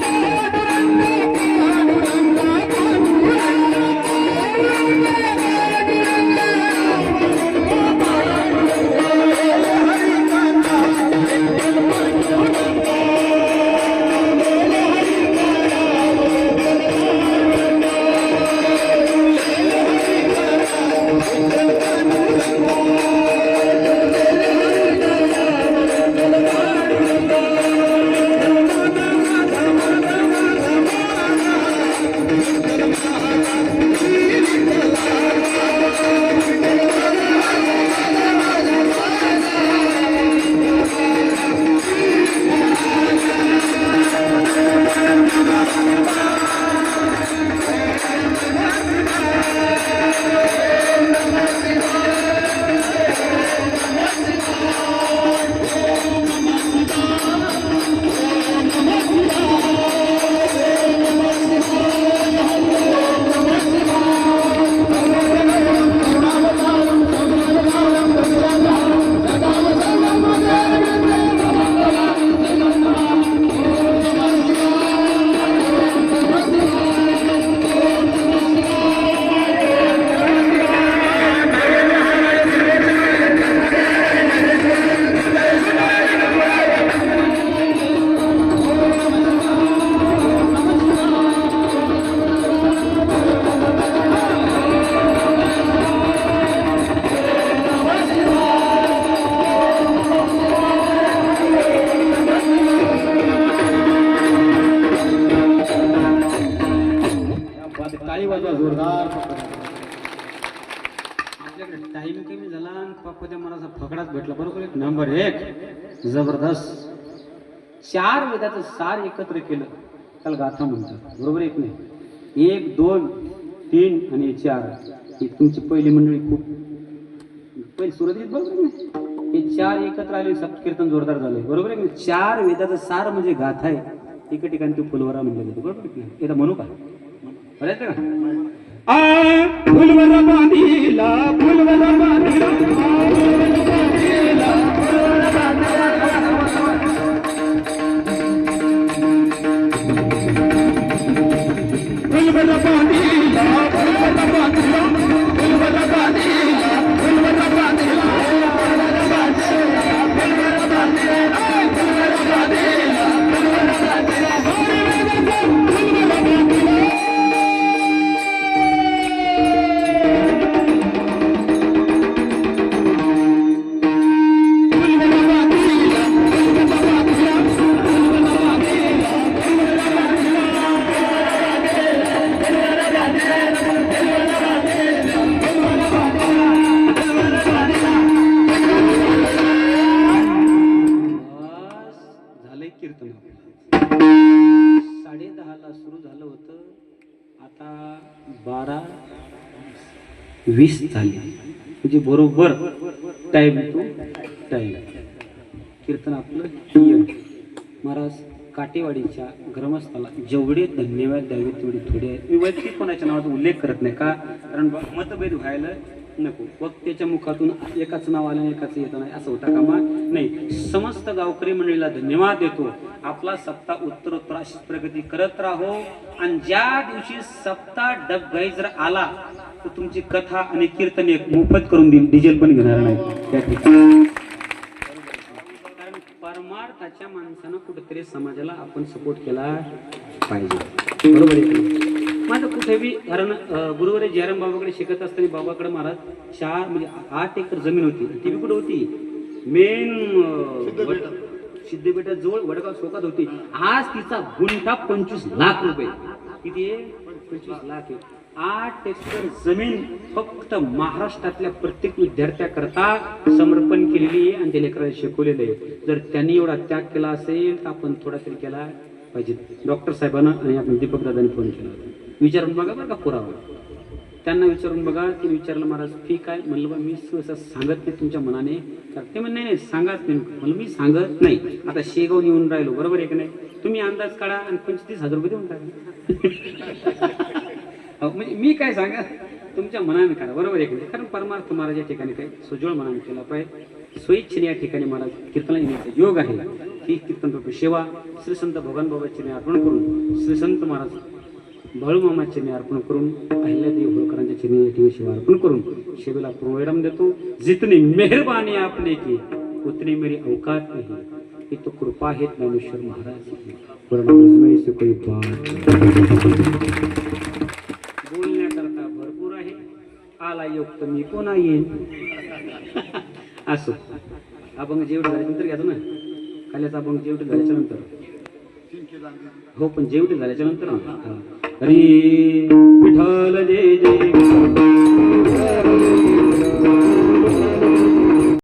Thank you. टाळी वाजवा जोरदार आपल्याकडे टाइम कमी झाला आणि पप्पा त्या मला फकडाच भेटला. बरोबर एक नंबर एक. जबरदस्त. चार वेदाचं सार एकत्र केलं. त्याला गाथा म्हणतात. बरोबर एक नाही? एक दोन तीन आणि चार. ही तुमची पहिली मंडळी खूप पहिली सुरुवातीत बरोबर हे चार एकत्र आले सप्तकीर्तन जोरदार झालंय. बरोबर आहे चार वेदाचं सार म्हणजे गाथा आहे. एका ठिकाणी तो फुलवरा म्हणलं जातो बरोबर एकदा म्हणू का? फुलवरा बारा वीस झाली. म्हणजे बरोबर टाइम टू टाइम कीर्तन आपलं महाराज काटेवाडीच्या ग्रमस्थाला जेवढे धन्यवाद द्यावे तेवढे थोडे. मी वैयक्तिक कोणाच्या नावाचा उल्लेख करत नाही का? कारण मतभेद व्हायला नको. वक्त्याच्या मुखातून एकाच नाव आलं एकाच येत नाही. असं होता कामा नाही. समस्त गावकरी मंडळीला धन्यवाद देतो. आपला सप्ताह उत्तरोत्तर अशीच प्रगती करत राहो. आणि ज्या दिवशी सप्ताह डबगाई जर आला तर तुमची कथा आणि कीर्तन एक मोफत करून देईल डिझेल पण घेणार नाही त्या ठिकाणी. कारण परमार्थाच्या माणसानं कुठेतरी समाजाला आपण सपोर्ट केला पाहिजे. बरोबर आहे माझं कुठे बी कारण गुरुवारी जयराम बाबाकडे शिकत असताना बाबाकडे महाराज चार म्हणजे आठ एकर जमीन होती. ती बी कुठे होती? मेन सिद्धपेठाजवळ वडगाव शोकात होती. आज तिचा गुंठा पंचवीस लाख रुपये. किती आहे? पंचवीस लाख आहे. आठ एकर जमीन फक्त महाराष्ट्रातल्या प्रत्येक विद्यार्थ्याकरता समर्पण केलेली आहे आणि त्या लेकराला शिकवलेलं आहे. जर त्यांनी एवढा त्याग केला असेल तर आपण थोडा तरी केला पाहिजे. डॉक्टर साहेबांना आणि आपण दीपक दादांनी फोन केला. होता विचारून बघा बरं का पुरावा. त्यांना विचारून बघा ते विचारलं महाराज ठीक आहे. म्हणलं बा मी सहसा सांगत नाही तुमच्या मनाने. तर ते म्हणले नाही सांगत नाही. म्हणलं मी सांगत नाही. आता शेगाव येऊन राहिलो बरोबर आहे की नाही? तुम्ही अंदाज काढा आणि पंचवीस हजार रुपये देऊन टाका. म्हणजे मी काय सांगा? तुमच्या मनाने करा बरोबर आहे नाही? कारण परमार्थ महाराज या ठिकाणी काय सुजवळ मनाने केला पाहिजे. स्वइच्छेने या ठिकाणी महाराज कीर्तनाला येण्याचा योग आहे. ही कीर्तन रूपी सेवा श्री संत भगवान बाबाची अर्पण करून श्री संत महाराज बाळूमामा चिन्ह अर्पण करून अहिल्यादेवी होळकरांच्या चिन्हे या अर्पण करून शिवेला पूर्ण देतो. जितनी मेहरबानी आपले की उतनी मेरी अवकात नाही. ही तो कृपा आहे ज्ञानेश्वर महाराज. बोलण्याकरता भरपूर आहे. आला योग तर मी कोणा येईन? असो. अभंग जेवढे झाल्यानंतर घ्यायचो ना खाल्याचा अभंग जेवढे झाल्याच्यानंतर. हो पण जेवढे झाल्याच्यानंतर. हरी विठाल जय जय